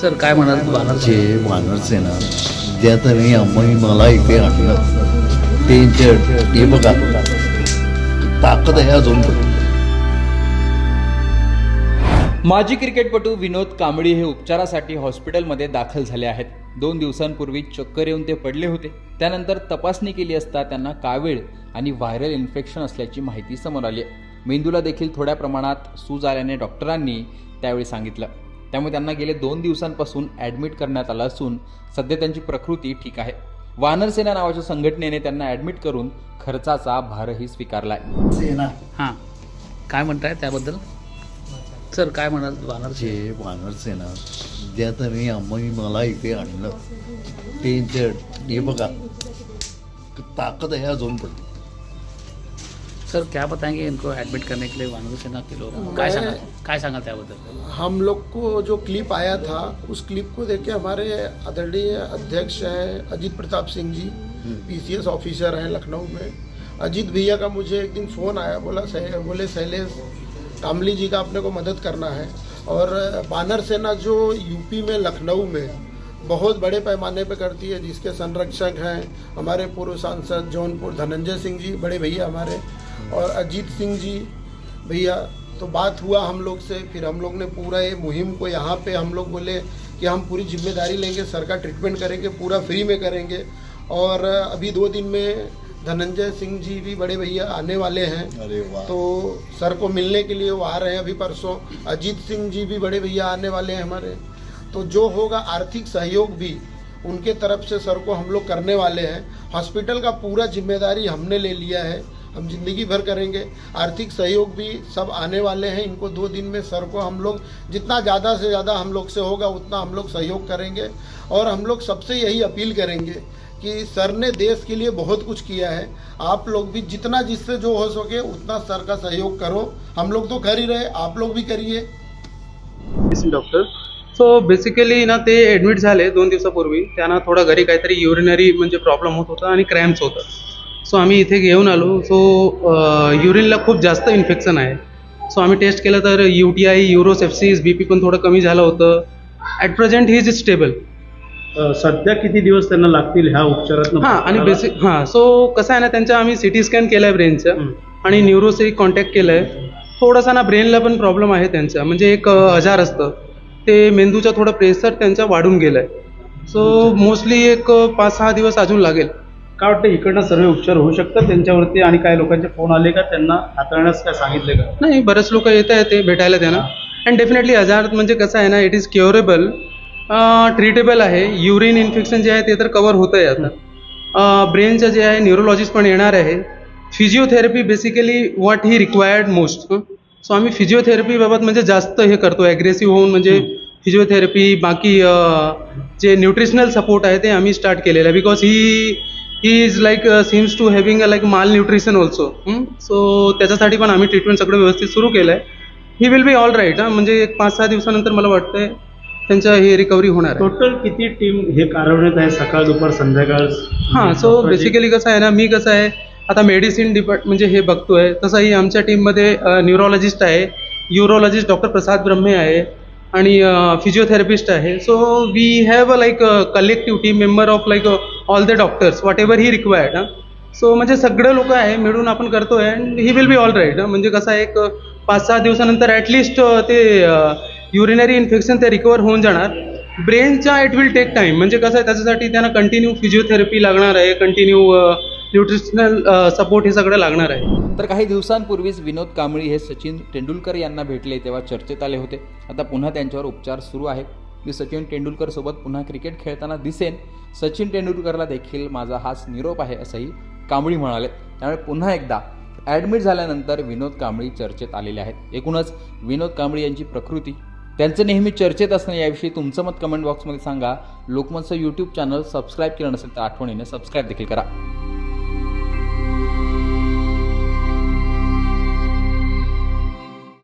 Sir काय म्हणाल? वानर जे वानरसेना ज्या तरी आम्ही मला इथे आणलं त्यांच्या हे बघा ताकद आहे अजून. माजी क्रिकेटपटू विनोद कांबळी हे उपचारासाठी हॉस्पिटलमध्ये दाखल झाले आहेत. दोन दिवसांपूर्वी चक्कर येऊन ते पडले होते. त्यानंतर तपासणी केली असता त्यांना कावीळ आणि व्हायरल इन्फेक्शन असल्याची माहिती समोर आली मेंदूला देखील थोड्या प्रमाणात सूज आल्याने डॉक्टरांनी त्यावेळी सांगितलं. त्यामुळे त्यांना गेले दोन दिवसांपासून ॲडमिट करण्यात आलं असून सध्या त्यांची प्रकृती ठीक आहे. वानरसेना नावाच्या संघटनेने त्यांना ॲडमिट करून खर्चाचा भारही स्वीकारलाय. सेना. हां. काय म्हणताय त्याबद्दल? सर काय म्हणाल वानर जे वानरसेना ज्या तरी आम्ही मला इथे आणलं. हे बघा ताकद आहे अजून पण. सर क्या बताएँगे इनको एडमिट करने के लिए वानर सेना के लोग? काय सांगाल काय सांगाल त्याबद्दल हम लोग को जो क्लिप आया था उस क्लिप को देख के हमारे आदरणीय अध्यक्ष हैं अजीत प्रताप सिंह जी पीसीएस ऑफिसर हैं लखनऊ में। अजीत भैया का मुझे एक दिन फ़ोन आया बोला सह, बोले शैलेश कामली जी का अपने को मदद करना है। और बानर सेना जो यूपी में लखनऊ में बहुत बड़े पैमाने पे करती है जिसके संरक्षक हैं हमारे पूर्व सांसद जौनपुर धनंजय सिंह जी बड़े भैया हमारे। और अजीत सिंह जी भैया तो बात हुआ हम लोग से फिर हम लोग ने पूरा ये मुहिम को यहाँ पे हम लोग बोले कि हम पूरी ज़िम्मेदारी लेंगे सर का ट्रीटमेंट करेंगे पूरा फ्री में करेंगे। और अभी दो दिन में धनंजय सिंह जी भी बड़े भैया आने वाले हैं। अरे तो सर को मिलने के लिए वो आ रहे हैं अभी परसों। अजीत सिंह जी भी बड़े भैया आने वाले हैं हमारे। तो जो होगा आर्थिक सहयोग भी उनके तरफ़ से सर को हम लोग करने वाले हैं। हॉस्पिटल का पूरा ज़िम्मेदारी हमने ले लिया है। हम ज़िंदगी भर करेंगे। आर्थिक सहयोग भी सब आने वाले हैं। इनको दो दिन में सर को हम लोग जितना ज़्यादा से ज़्यादा हम लोग से होगा, उतना हम लोग सहयोग करेंगे। और हम लोग सबसे यही अपील करेंगे कि सर ने देश के लिए बहुत कुछ किया है। आप लोग भी जितना जिससे जो हो सके, उतना सर का सहयोग करो। हम लोग तो कर ही रहे, आप लोग भी करिए। डॉक्टर सो बेसिकली ना, ते ॲडमिट झाले दोन दिवसापूर्वी. त्यांना थोडा घरी काहीतरी युरिनरी म्हणजे प्रॉब्लेम होत होता आणि क्रॅम्प्स होतं. सो आम्ही इथे घेऊन आलो. सो युरिनला खूप जास्त इन्फेक्शन आहे. सो आम्ही टेस्ट केलं तर U T I urosepsis B P पण थोडं कमी झालं होतं. At present he is stable सध्या किती दिवस त्यांना लागतील ह्या उपचारात हां आणि बेसिक हां सो कसं आहे ना त्यांच्या आम्ही सी टी स्कॅन केलं आहे ब्रेनचं. आणि न्यूरोशी कॉन्टॅक्ट केलं आहे थोडासा ना ब्रेनला पण प्रॉब्लेम आहे त्यांचा. म्हणजे एक आजार असतं. ते मेंदूचं थोडं प्रेशर त्यांचा वाढून गेलं आहे सो मोस्टली एक पाच सहा दिवस अजून लागेल. काय वाटतं इकडनं सर्व उपचार होऊ शकतात त्यांच्यावरती? आणि काही लोकांचे फोन आले का? त्यांना हाताळण्यास काय सांगितले का? नाही बरेच लोक येत आहेत ते भेटायला त्यांना. अँड डेफिनेटली आजार म्हणजे कसं आहे ना इट इज क्युरेबल ट्रीटेबल आहे. युरिन इन्फेक्शन जे आहे ते तर कवर होतं आहे आता ब्रेनचं जे आहे न्यूरोलॉजिस्ट पण येणार आहे. Physiotherapy basically what he required most so आम्ही फिजिओथेरपीबाबत म्हणजे जास्त हे करतो. ॲग्रेसिव्ह होऊन म्हणजे फिजिओथेरपी बाकी जे न्यूट्रिशनल सपोर्ट आहे ते आम्ही स्टार्ट केलेलं आहे. Because he he is like seems to having a like malnutrition also so त्याच्यासाठी पण आम्ही ट्रीटमेंट सगळं व्यवस्थित सुरू केलं आहे he will be all right हां. म्हणजे एक पाच सहा दिवसानंतर मला वाटतंय त्यांचं हे रिकव्हरी होणार आहे. टोटल किती टीम हे कार्यान्वित आहे सकाळ दुपार संध्याकाळ? हां सो बेसिकली कसं आहे ना मी कसं आहे आता मेडिसिन डिपार्ट म्हणजे हे बघतोय तसंही आमच्या टीममध्ये न्यूरोलॉजिस्ट आहे युरोलॉजिस्ट डॉक्टर प्रसाद ब्रह्मे आहे आणि फिजिओथेरपिस्ट आहे. So we have a like collective team member of like all the doctors whatever he required हां. सो म्हणजे सगळं लोक आहे मिळून आपण करतो आहे and he will be all right म्हणजे कसं आहे एक पाच सहा दिवसानंतर ॲटलिस्ट ते युरिनरी इन्फेक्शन ते रिकवर होऊन जाणार. ब्रेनच्या इट विल टेक टाईम म्हणजे कसं आहे त्याच्यासाठी त्यांना कंटिन्यू फिजिओथेरपी लागणार आहे कंटिन्यू न्यूट्रिशनल सपोर्ट हे सगळं लागणार आहे. तर काही दिवसांपूर्वीच विनोद कांबळी हे सचिन तेंडुलकर यांना भेटले तेव्हा चर्चेत आले होते. आता पुन्हा त्यांच्यावर उपचार सुरू आहेत. मी सचिन तेंडुलकरसोबत पुन्हा क्रिकेट खेळताना दिसेन. सचिन तेंडुलकरला देखील माझा हाच निरोप आहे असंही कांबळी म्हणाले. त्यामुळे पुन्हा एकदा ॲडमिट झाल्यानंतर विनोद कांबळी चर्चेत आलेले आहेत. एकूणच विनोद कांबळी यांची प्रकृती. त्यांचं नेहमी चर्चेत असणं याविषयी तुमचं मत कमेंट बॉक्समध्ये सांगा. लोकमतचं यूट्यूब चॅनल सबस्क्राईब केलं नसेल तर आठवणीने सबस्क्राईब देखील करा.